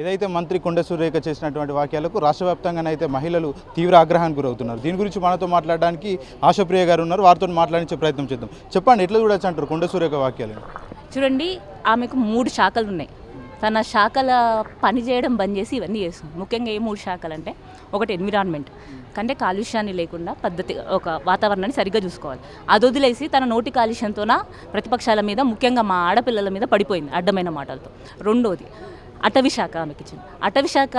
ఏదైతే మంత్రి కొండసూరేఖ చేసినటువంటి వాక్యాలకు రాష్ట్ర వ్యాప్తంగానైతే మహిళలు తీవ్ర ఆగ్రహానికి గురవుతున్నారు. దీని గురించి మనతో మాట్లాడడానికి ఆశప్రియ గారు ఉన్నారు. వారితో మాట్లాడించే ప్రయత్నం చేద్దాం. చెప్పండి ఎట్లా చూడొచ్చు అంటారు కొండసూరేఖ వాక్యాలు? చూడండి ఆమెకు మూడు శాఖలు ఉన్నాయి. తన శాఖల పని చేయడం బంద్ చేసి ఇవన్నీ చేస్తుంది. ముఖ్యంగా ఏ మూడు శాఖలు అంటే ఒకటి ఎన్విరాన్మెంట్. కంటే కాలుష్యాన్ని లేకుండా పద్ధతి ఒక వాతావరణాన్ని సరిగ్గా చూసుకోవాలి. అది వదిలేసి తన నోటి కాలుష్యంతోన ప్రతిపక్షాల మీద ముఖ్యంగా మా ఆడపిల్లల మీద పడిపోయింది అడ్డమైన మాటలతో. రెండోది అటవీ శాఖ ఆమెకి ఇచ్చింది. అటవీ శాఖ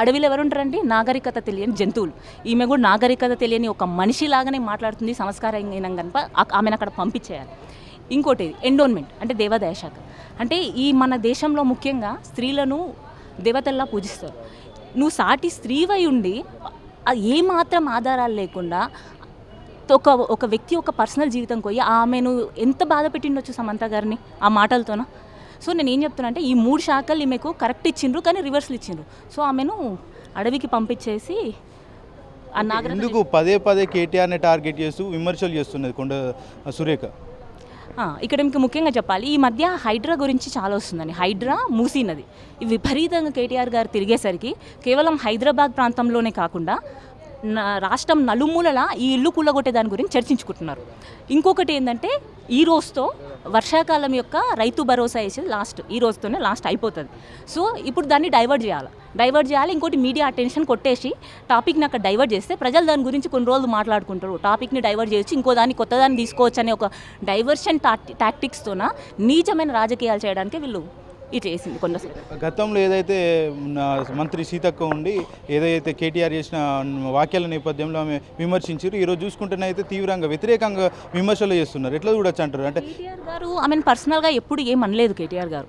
అడవిలో ఎవరు ఉంటారండి నాగరికత తెలియని జంతువులు. ఈమె కూడా నాగరికత తెలియని ఒక మనిషి లాగానే మాట్లాడుతుంది సంస్కారం కనుక ఆమెను అక్కడ పంపించేయాలి. ఇంకోటి ఎండోన్మెంట్ అంటే దేవాదాయ శాఖ. అంటే ఈ మన దేశంలో ముఖ్యంగా స్త్రీలను దేవతల్లా పూజిస్తారు. నువ్వు సాటి స్త్రీవై ఉండి ఏమాత్రం ఆధారాలు లేకుండా ఒక ఒక వ్యక్తి ఒక పర్సనల్ జీవితం పోయి ఆమెను ఎంత బాధ పెట్టిండొచ్చు సమంత గారిని? ఆ మాటలతోన? సో నేను ఏం చెప్తున్నా అంటే ఈ మూడు శాఖలు ఈమెకు కరెక్ట్ ఇచ్చిండ్రు కానీ రివర్స్లు ఇచ్చిండ్రు. సో ఆమెను అడవికి పంపించేసి ఎందుకు పదే పదే కేటీఆర్ని టార్గెట్ చేస్తూ విమర్శలు చేస్తున్నది కొండ సురేఖ? ఇక్కడ మీకు ముఖ్యంగా చెప్పాలి ఈ మధ్య హైడ్రా గురించి చాలా వస్తుందండి. హైడ్రా మూసీ నది. విపరీతంగా కేటీఆర్ గారు తిరిగేసరికి కేవలం హైదరాబాద్ ప్రాంతంలోనే కాకుండా రాష్ట్రం నలుమూలలా ఈ ఇల్లు కూలగొట్టే దాని గురించి చర్చించుకుంటున్నారు. ఇంకొకటి ఏంటంటే ఈ రోజుతో వర్షాకాలం యొక్క రైతు భరోసా వేసేది లాస్ట్ ఈ రోజుతోనే లాస్ట్ అయిపోతుంది. సో ఇప్పుడు దాన్ని డైవర్ట్ చేయాలి. డైవర్ట్ చేయాలి ఇంకోటి మీడియా అటెన్షన్ కొట్టేసి టాపిక్ని అక్కడ డైవర్ట్ చేస్తే ప్రజలు దాని గురించి కొన్ని రోజులు మాట్లాడుకుంటారు. టాపిక్ని డైవర్ట్ చేయొచ్చు ఇంకో దాన్ని కొత్త దాన్ని తీసుకోవచ్చు అనే ఒక డైవర్షన్ టాక్టిక్స్తోన నీచమైన రాజకీయాలు చేయడానికి వీళ్ళు ఇది చేసింది కొందరు గతంలో ఏదైతే మంత్రి సీతక్క ఉండి ఏదైతే కేటీఆర్ చేసిన వాక్యాల నేపథ్యంలో ఆమె విమర్శించారు ఈరోజు చూసుకుంటేనైతే తీవ్రంగా వ్యతిరేకంగా విమర్శలు చేస్తున్నారు. ఎట్లా చూడొచ్చు అంటారు? అంటే కేటీఆర్ గారు ఆమెను పర్సనల్గా ఎప్పుడు ఏం అనలేదు కేటీఆర్ గారు.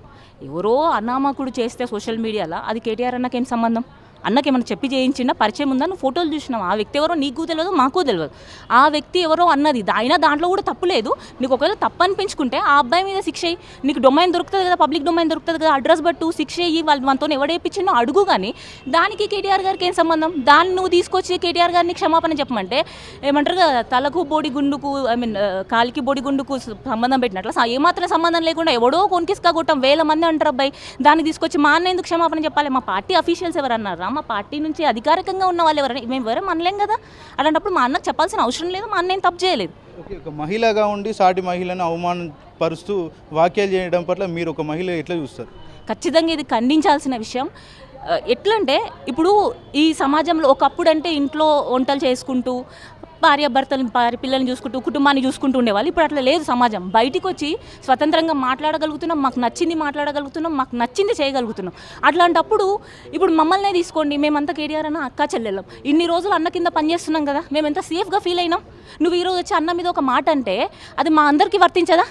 ఎవరో అనామకుడు చేస్తే సోషల్ మీడియాలో అది కేటీఆర్ అన్నకేం సంబంధం? అన్నకేమైనా చెప్పి చేయించిందా పరిచయం ఉందా? నువ్వు ఫోటోలు చూసినావు? ఆ వ్యక్తి ఎవరో నీకు తెలియదు మాకు తెలియదు. ఆ వ్యక్తి ఎవరో అన్నది. అయినా దాంట్లో కూడా తప్పు లేదు. నీకు ఒకవేళ తప్పు అనిపించుకుంటే ఆ అబ్బాయి మీద శిక్ష అయ్యి నీకు డొమైన్ దొరుకుతుంది కదా పబ్లిక్ డొమైన్ దొరుకుతుంది కదా అడ్రస్ బట్టు శిక్ష అయ్యి వాళ్ళు మనతో ఎవడేపించినో అడుగు కానీ దానికి కేటీఆర్ గారికి ఏం సంబంధం? దాన్ని నువ్వు తీసుకొచ్చి కేటీఆర్ గారిని క్షమాపణ చెప్పమంటే ఏమంటారు కదా తలకు బోడి గుండుకు ఐ మీన్ కాలికి బోడి గుండుకు సంబంధం పెట్టినట్లు స- ఏమాత్రం సంబంధం లేకుండా ఎవడో కొనికిస్కా కొట్టం. వేల మంది అంటారు అబ్బాయి. దాన్ని తీసుకొచ్చి మా అన్న ఎందుకు క్షమాపణ చెప్పాలి? మా పార్టీ అఫీషియల్స్ ఎవరన్నారా? మా పార్టీ నుంచి అధికారికంగా ఉన్న వాళ్ళు ఎవరైనా మేము ఎవరం అనలేం కదా? అలాంటప్పుడు మా అన్నకు చెప్పాల్సిన అవసరం లేదు మా అన్న ఏం తప్పు చేయలేదు. ఒక మహిళగా ఉండి సాటి మహిళను అవమానపరుస్తూ వాక్యాలు చేయడం పట్ల మీరు ఒక మహిళ ఎట్లా చూస్తారు? ఖచ్చితంగా ఇది ఖండించాల్సిన విషయం. ఎట్లంటే ఇప్పుడు ఈ సమాజంలో ఒకప్పుడు అంటే ఇంట్లో వంటలు చేసుకుంటూ భార్య భర్తలు భార్య పిల్లల్ని చూసుకుంటూ కుటుంబాన్ని చూసుకుంటూ ఉండేవాళ్ళు. ఇప్పుడు అట్లా లేదు సమాజం. బయటికి వచ్చి స్వతంత్రంగా మాట్లాడగలుగుతున్నాం మాకు నచ్చింది మాట్లాడగలుగుతున్నాం మాకు నచ్చింది చేయగలుగుతున్నాం. అట్లాంటప్పుడు ఇప్పుడు మమ్మల్నే తీసుకోండి మేమంతా కేటీఆర్ అన్న అక్క చెల్లెళ్ళం. ఇన్ని రోజులు అన్న కింద పనిచేస్తున్నాం కదా మేము ఎంత సేఫ్గా ఫీల్ అయినాం? నువ్వు ఈరోజు వచ్చి అన్న మీద ఒక మాట అంటే అది మా అందరికీ వర్తించదా?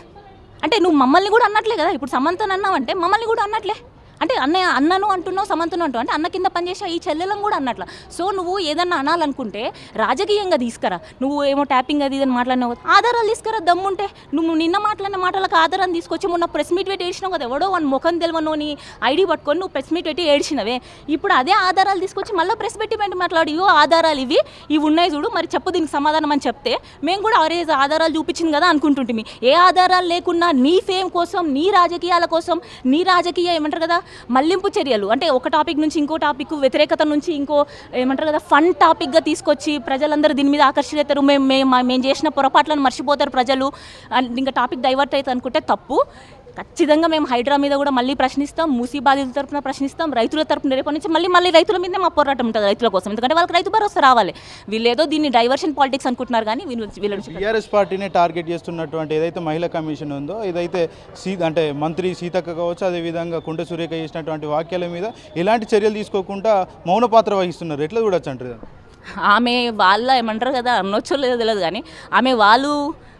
అంటే నువ్వు మమ్మల్ని కూడా అన్నట్లే కదా ఇప్పుడు సమంతను అన్నావంటే మమ్మల్ని కూడా అన్నట్లే. అంటే అన్నయ్య అన్నను అంటున్నావు సమంతను అంటున్నావు. అంటే అన్న కింద పనిచేసే ఈ చెల్లెలను కూడా అన్నట్ల. సో నువ్వు ఏదన్నా అనాలనుకుంటే రాజకీయంగా తీసుకురా. నువ్వు ఏమో ట్యాపింగ్ అది ఇదని మాట్లాడినావు ఆధారాలు తీసుకురా దమ్ముంటే. నువ్వు నిన్న మాట్లాడిన మాటలకు ఆధారాన్ని తీసుకొచ్చి మొన్న ప్రెస్ మీట్ పెట్టి ఏడ్చినావు కదా. ఎవడో వన్ ముఖం తెలియనోని ఐడి పట్టుకొని నువ్వు ప్రెస్ మీట్ పెట్టి ఏడ్చినవే. ఇప్పుడు అదే ఆధారాలు తీసుకొచ్చి మళ్ళీ ప్రెస్ పెట్టి పెట్టి మాట్లాడు. ఇవో ఆధారాలు ఇవి ఇవి ఉన్నాయి చూడు. మరి చెప్పు దీనికి సమాధానం అని చెప్తే మేము కూడా అరే ఆధారాలు చూపించింది కదా అనుకుంటుంటిమి. ఏ ఆధారాలు లేకున్నా నీ ఫేమ్ కోసం నీ రాజకీయాల కోసం నీ రాజకీయ ఏమంటారు కదా మళ్ళింపు చర్యలు. అంటే ఒక టాపిక్ నుంచి ఇంకో టాపిక్ వ్యతిరేకత నుంచి ఇంకో ఏమంటారు కదా ఫన్ టాపిక్గా తీసుకొచ్చి ప్రజలందరూ దీని మీద ఆకర్షితారు మేము మేము మేము చేసిన పొరపాట్లను మర్చిపోతారు ప్రజలు. అండ్ ఇంకా టాపిక్ డైవర్ట్ అవుతుంది అనుకుంటే తప్పు. ఖచ్చితంగా మేము హైడ్రా మీద కూడా మళ్ళీ ప్రశ్నిస్తాం మూసీ బాధితుల తరపున ప్రశ్నిస్తాం రైతుల తరపున రేపటి నుంచి మళ్ళీ మళ్ళీ రైతుల మీదే మా పోరాటం ఉంటుంది రైతుల కోసం. ఎందుకంటే వాళ్ళకి రైతు భరోసా రావాలి. వీళ్ళు ఏదో దీన్ని డైవర్షన్ పాలిటిక్స్ అనుకుంటున్నారు కానీ వీళ్ళు టీఆర్ఎస్ పార్టీని టార్గెట్ చేస్తున్నటువంటి ఏదైతే మహిళా కమిషన్ ఉందో ఏదైతే సీ అంటే మంత్రి సీతక్క కావచ్చు అదేవిధంగా కుండ సురేఖ చేసినటువంటి వాక్యాల మీద ఎలాంటి చర్యలు తీసుకోకుండా మౌన పాత్ర వహిస్తున్నారు. ఎట్లా చూడొచ్చు అంటారు? ఆమె వాళ్ళ ఏమంటారు కదా అనొచ్చో లేదో తెలియదు కానీ ఆమె వాళ్ళు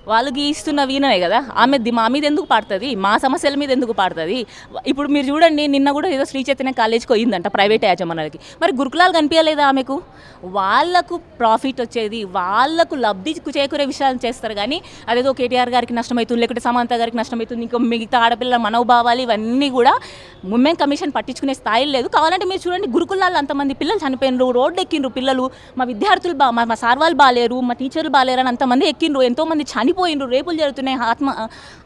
వాళ్ళు గీస్తున్న వీణమే కదా ఆమె ది- మా మీద ఎందుకు పాడుతుంది? మా సమస్యల మీద ఎందుకు పాడుతుంది? ఇప్పుడు మీరు చూడండి నిన్న కూడా ఏదో శ్రీ చైతన్య కాలేజ్కి పోయిందంట ప్రైవేట్ యాజమాన్యాలకి. మరి గురుకులాలు కనిపించలేదా ఆమెకు? వాళ్ళకు ప్రాఫిట్ వచ్చేది వాళ్ళకు లబ్ధి చేకూరే విషయాలు చేస్తారు కానీ అదేదో కేటీఆర్ గారికి నష్టమవుతుంది లేకుంటే సమంత గారికి నష్టమవుతుంది ఇంకో మిగతా ఆడపిల్లల మనోభావాలు ఇవన్నీ కూడా ఉమెన్ కమిషన్ పట్టించుకునే స్థాయి లేదు. కావాలంటే మీరు చూడండి గురుకులాల్లో అంతమంది పిల్లలు చనిపోయినరు రోడ్డు ఎక్కిండ్రు పిల్లలు. మా విద్యార్థులు బా మా సార్ వాళ్ళు బాగాలేరు మా టీచర్లు బాగాలేరు అని అంతమంది ఎక్కిండ్రు. ఎంతోమంది చనిపో చనిపోయిండ్రు రేపులు జరుగుతున్నాయి ఆత్మ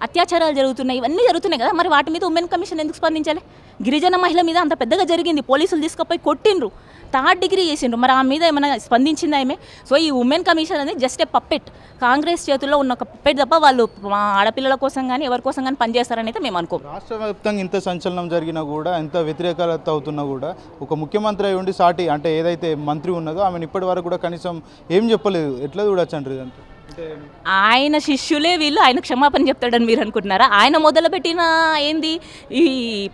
అత్యాచారాలు జరుగుతున్నాయి ఇవన్నీ జరుగుతున్నాయి కదా. మరి వాటి మీద ఉమెన్ కమిషన్ ఎందుకు స్పందించాలి? గిరిజన మహిళ మీద అంత పెద్దగా జరిగింది పోలీసులు తీసుకుపోయి కొట్టిండ్రు థర్డ్ డిగ్రీ చేసిండ్రు. మరి ఆ మీద ఏమైనా స్పందించిందా ఏమే సో ఈ ఉమెన్ కమిషన్ అనేది జస్ట్ ఏ పప్పెట్ కాంగ్రెస్ చేతుల్లో ఉన్న ఒక పప్పెట్ తప్ప వాళ్ళు మా ఆడపిల్లల కోసం కానీ ఎవరి కోసం కానీ పనిచేస్తారని అయితే మేము అనుకో రాష్ట్ర వ్యాప్తంగా ఇంత సంచలనం జరిగినా కూడా ఎంత వ్యతిరేకత అవుతున్నా కూడా ఒక ముఖ్యమంత్రి అయి ఉండి సాటి అంటే ఏదైతే మంత్రి ఉన్నదో ఆమెను ఇప్పటి వరకు కూడా కనీసం ఏం చెప్పలేదు. ఎట్లా చూడొచ్చు అంటారు అంటే ఆయన శిష్యులే వీళ్ళు ఆయన క్షమాపణ చెప్తాడని మీరు అనుకుంటున్నారా? ఆయన మొదలుపెట్టిన ఏంది? ఈ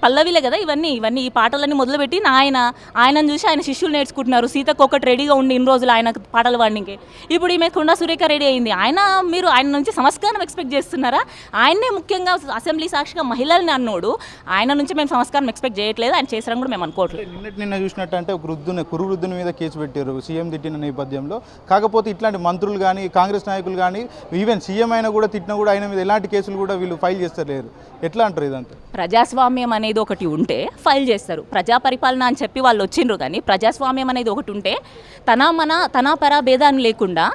పల్లవిలే కదా ఇవన్నీ ఇవన్నీ ఈ పాటలన్నీ మొదలుపెట్టిన ఆయన. ఆయనను చూసి ఆయన శిష్యులు నేర్చుకుంటున్నారు. సీతకు ఒకటి రెడీగా ఉండి ఇన్ని రోజులు ఆయన పాటలు పాడడానికి ఇప్పుడు ఈమె కుండా సురేఖ రెడీ అయింది. ఆయన మీరు ఆయన నుంచి సంస్కారం ఎక్స్పెక్ట్ చేస్తున్నారా? ఆయన్నే ముఖ్యంగా అసెంబ్లీ సాక్షిగా మహిళల్ని అన్నోడు. ఆయన నుంచి మేము సంస్కారం ఎక్స్పెక్ట్ చేయట్లేదు. ఆయన చేసారని కూడా మేము అనుకోవట్లేదు. నిన్నటి నిన్న చూసినట్టు అంటే ఒక వృద్ధుని కురు వృద్ధుని మీద కేసు పెట్టారు. సీఎం తిట్టిన నేపథ్యంలో. కాకపోతే ఇట్లాంటి మంత్రులు కానీ కాంగ్రెస్ నాయకులు కానీ ఈవెన్ సీఎం అయినా కూడా తిట్టినా కూడా ఆయన మీద ఎలాంటి కేసులు కూడా వీళ్ళు ఫైల్ చేస్తలేరు. ఎట్లా అంటారు ఇదంతా? ప్రజాస్వామ్యం అనేది ఒకటి ఉంటే ఫైల్ చేస్తారు. ప్రజా పరిపాలన అని చెప్పి వాళ్ళు వచ్చిండ్రు కానీ ప్రజాస్వామ్యం అనేది ఒకటి ఉంటే తన మన తన పర భేదాన్ని లేకుండా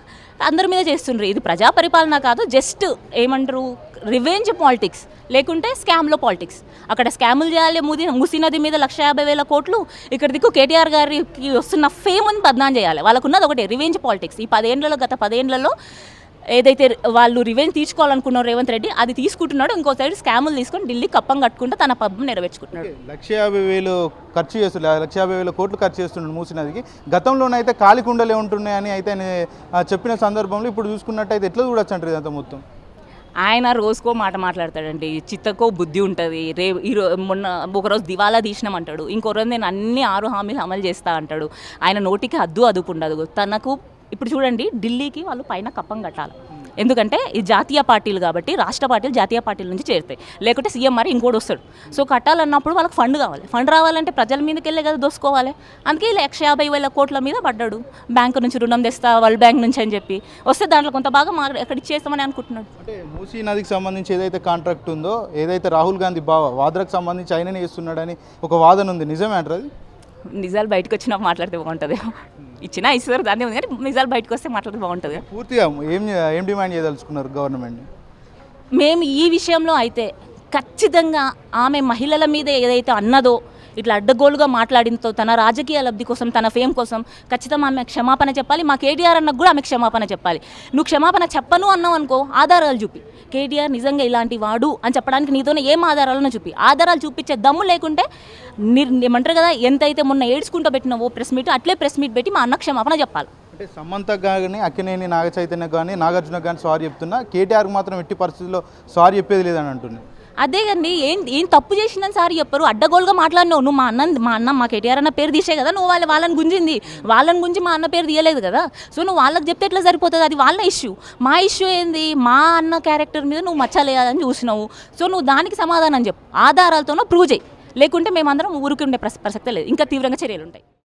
అందరి మీద చేస్తుండ్రు. ఇది ప్రజా పరిపాలన కాదు జస్ట్ ఏమంటారు రివెంజ్ పాలిటిక్స్. లేకుంటే స్కామ్లో పాలిటిక్స్. అక్కడ స్కాములు చేయాలి ముది ముసినది మీద లక్ష యాభై వేల కోట్లు ఇక్కడ దిక్కు కేటీఆర్ గారికి వస్తున్న ఫేమ్ని బద్నాం చేయాలి. వాళ్ళకున్నది ఒకటే రివెంజ్ పాలిటిక్స్. ఈ పదేండ్లలో గత పదేండ్లలో ఏదైతే వాళ్ళు రివెంజ్ తీసుకోవాలనుకున్నారో రేవంత్ రెడ్డి అది తీసుకుంటున్నాడు. ఇంకో సైడ్ స్కాములు తీసుకొని ఢిల్లీ కప్పం కట్టుకుంటూ తన పబ్బం నెరవేర్చుకుంటున్నాడు. లక్ష యాభై వేలు ఖర్చు చేస్తున్నారు లక్ష యాభై వేల కోట్లు ఖర్చు చేస్తున్నాడు మూసినదికి. గతంలోనైతే ఖాళీ కుండలే ఉంటున్నాయని అయితే చెప్పిన సందర్భంలో ఇప్పుడు చూసుకున్నట్టయితే ఎట్లా చూడొచ్చు అంటారు ఇదంతా మొత్తం? ఆయన రోజుకో మాట మాట్లాడతాడండి. చిత్తకో బుద్ధి ఉంటుంది. రే ఈరో మొన్న ఒకరోజు దివాలా తీసినామంటాడు ఇంకో రోజు నేను అన్ని ఆరు హామీలు అమలు చేస్తా అంటాడు. ఆయన నోటికి అద్దు అదుపు ఉండదు. తనకు ఇప్పుడు చూడండి ఢిల్లీకి వాళ్ళు పైన కప్పం కట్టాలి. ఎందుకంటే ఈ జాతీయ పార్టీలు కాబట్టి రాష్ట్ర పార్టీలు జాతీయ పార్టీల నుంచి చేరుతాయి. లేకుంటే సీఎం మరి ఇంకోటి వస్తాడు. సో కట్టాలన్నప్పుడు వాళ్ళకి ఫండ్ కావాలి. ఫండ్ రావాలంటే ప్రజల మీదకి వెళ్ళే కదా దోసుకోవాలి. అందుకే ఈ లక్ష యాభై వేల కోట్ల మీద పడ్డాడు. బ్యాంకు నుంచి రుణం తెస్తా వరల్డ్ బ్యాంక్ నుంచి అని చెప్పి. వస్తే దాంట్లో కొంత బాగా మా ఎక్కడ ఇచ్చేస్తామని అనుకుంటున్నాడు. అంటే మూసీ నదికి సంబంధించి ఏదైతే కాంట్రాక్ట్ ఉందో ఏదైతే రాహుల్ గాంధీ బావ వాద్రకు సంబంధించి ఆయననే చేస్తున్నాడని ఒక వాదన ఉంది. నిజమే అంటారు నిజాలు బయటకు వచ్చినా మాట్లాడితే బాగుంటుంది. ఇచ్చినా ఇస్తారు దాన్ని ఉంది. కానీ నిజాలు బయటకు వస్తే మాట్లాడితే బాగుంటుంది. పూర్తిగా ఏం ఏం డిమాండ్ చేయదలుచుకున్నారు గవర్నమెంట్ని? మేము ఈ విషయంలో అయితే ఖచ్చితంగా ఆమె మహిళల మీద ఏదైతే అన్నదో ఇట్లా అడ్డగోలుగా మాట్లాడినతో తన రాజకీయ లబ్ధి కోసం తన ఫేమ్ కోసం ఖచ్చితంగా ఆమె క్షమాపణ చెప్పాలి. మా కేటీఆర్ అన్నకు కూడా ఆమె క్షమాపణ చెప్పాలి. నువ్వు క్షమాపణ చెప్పను అన్నావు అనుకో ఆధారాలు చూపి. కేటీఆర్ నిజంగా ఇలాంటి వాడు అని చెప్పడానికి నీతోనే ఏం ఆధారాలను చూపి? ఆధారాలు చూపించే దమ్ము లేకుంటే ఏమంటారు కదా ఎంతైతే మొన్న ఏడ్చుకుంటూ పెట్టినావో ప్రెస్ మీట్ అట్లే ప్రెస్ మీట్ పెట్టి మా అన్న క్షమాపణ చెప్పాలి. అంటే సమంత కానీ అక్కినేని నాగ చైతన్య కానీ నాగార్జున కానీ సారీ చెప్తున్నా కేటీఆర్కి మాత్రం ఎట్టి పరిస్థితుల్లో సారీ చెప్పేది లేదని అంటున్నాను అదే అండి ఏం ఏం తప్పు చేసిందని సార్ చెప్పరు. అడ్డగోలుగా మాట్లాడినావు. నువ్వు మా అన్న మా అన్న మా కేటీఆర్ అన్న పేరు తీసే కదా నువ్వు వాళ్ళ వాళ్ళని గుంజింది. వాళ్ళని గురించి మా అన్న పేరు తీయలేదు కదా. సో నువ్వు వాళ్ళకి చెప్తే ఎట్లా సరిపోతుంది? అది వాళ్ళ ఇష్యూ. మా ఇష్యూ ఏంది? మా అన్న క్యారెక్టర్ మీద నువ్వు మచ్చలేదని చూసినావు. సో నువ్వు దానికి సమాధానం చెప్పు. ఆధారాలతోనో ప్రూవ్ చేయి. లేకుంటే మేమందరం ఊరికి ఉండే ప్రసక్తే లేదు. ఇంకా తీవ్రంగా చర్యలు ఉంటాయి